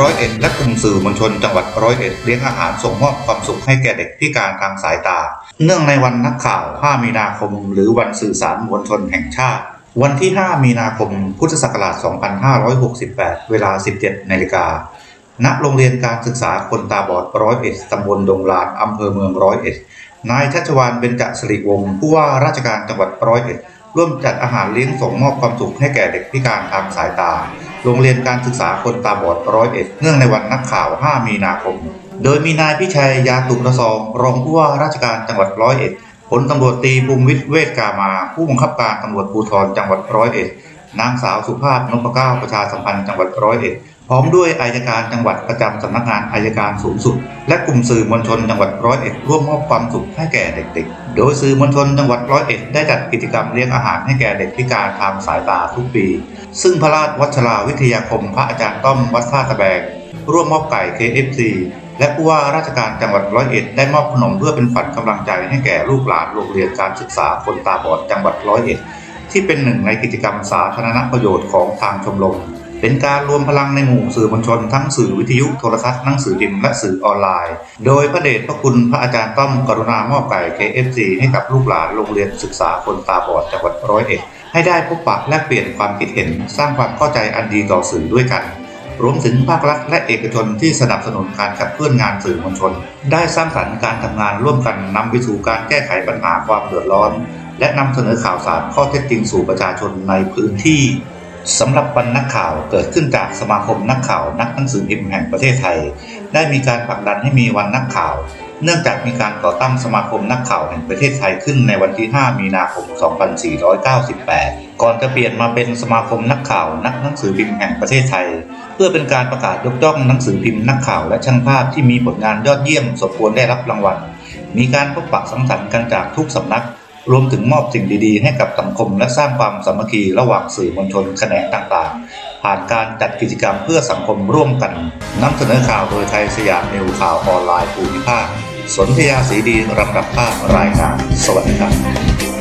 ร้อยเอ็ดและกลุ่มสื่อมวลชนจังหวัดร้อยเอ็ดเลี้ยงอาหารส่งมอบความสุขให้แก่เด็กพิการทางสายตา เนื่องในวันนักข่าว 5 มีนาคม หรือวันสื่อสารมวลชนแห่งชาติ วันที่ 5 มีนาคม พุทธศักราช 2568 เวลา 17 นาฬิกา ณ โรงเรียนการศึกษาคนตาบอดร้อยเอ็ดตำบลดงลานอำเภอเมืองร้อยเอ็ด นายชัชวานเบญจสิริวงศ์ผู้ว่าราชการจังหวัดร้อยเอ็ด ร่วมจัดอาหารเลี้ยงส่งมอบความสุขให้แก่เด็กพิการทางสายตา โรงเรียนการศึกษาคนตาบอดร้อยเอ็ดเนื่องในวันนักข่าว 5 มีนาคม โดยมีนายพิชัยยาตุกระซองรองผู้ว่าราชการจังหวัดร้อยเอ็ดพลตำรวจตีภูมิวิทย์เวทกามา ผู้บังคับการตำรวจภูธรจังหวัดร้อยเอ็ดนางสาวสุภาพนพก้าประชาสัมพันธ์จังหวัดร้อยเอ็ด พร้อมด้วยอายการจังหวัดประจำสำนักงานอายการสูงสุด และกลุ่มสื่อมวลชนจังหวัดร้อยเอ็ดร่วมมอบความสุขให้แก่เด็กๆ โดยสื่อมวลชนจังหวัดร้อยเอ็ดได้จัดกิจกรรมเลี้ยงอาหารให้แก่เด็กพิการทางสายตาทุกปี ซึ่งพระราชวัชราวิทยาคมพระอาจารย์ต้อมวัดท่าตะแบกร่วมมอบไก่ KFC และผู้ว่าราชการจังหวัดร้อยเอ็ดได้มอบขนมเพื่อเป็นฝันกำลังใจให้แก่ลูกหลานโรงเรียนการศึกษาคนตาบอดจังหวัดร้อยเอ็ดที่เป็นหนึ่งในกิจกรรมสาธารณประโยชน์ของทางชมรม เป็นการรวมพลังในหมู่สื่อมวลชนทั้งสื่อวิทยุโทรทัศน์หนังสือพิมพ์และสื่อออนไลน์ โดยพระเดชพระคุณพระอาจารย์ต้อมกรุณามอบไก่ KFC ให้กับลูกหลานโรงเรียนศึกษาคนตาบอดจังหวัดร้อยเอ็ดให้ได้พบปะแลกเปลี่ยนความคิดเห็น สร้างความเข้าใจอันดีต่อสื่อด้วยกันรวมถึงภาครัฐและเอกชนที่สนับสนุนการขับเคลื่อนงานสื่อมวลชน ได้สร้างสรรค์การทำงานร่วมกันนำไปสู่การแก้ไขปัญหาความเดือดร้อน และนำเสนอข่าวสารข้อเท็จจริงสู่ประชาชนในพื้นที่ สำหรับวันนักข่าวเกิดขึ้นจากสมาคมนักข่าวนักหนังสือพิมพ์แห่งประเทศไทย ได้มีการผลักดันให้มีวันนักข่าว เนื่องจากมีการก่อตั้งสมาคมนักข่าวแห่งประเทศไทยขึ้นในวันที่ 5 มีนาคม 2498 ก่อนจะเปลี่ยนมาเป็นสมาคมนักข่าวนักหนังสือพิมพ์แห่งประเทศไทย เพื่อเป็นการประกาศยกย่องหนังสือพิมพ์นักข่าวและช่างภาพที่มีผลงานยอดเยี่ยมสมควรได้รับรางวัล มีการพบปะสังสรรค์กันจากทุกสำนัก รวมถึงมอบสิ่งดีๆ ให้กับสังคมและสร้างความสามัคคีระหว่างสื่อมวลชนแขนงต่างๆ ผ่านการจัดกิจกรรมเพื่อสังคมร่วมกันนำเสนอข่าวโดยไทยสยามนิวข่าวออนไลน์ภูมิภาค สนธยาสีดีลำดับภาครายงานสวัสดีครับ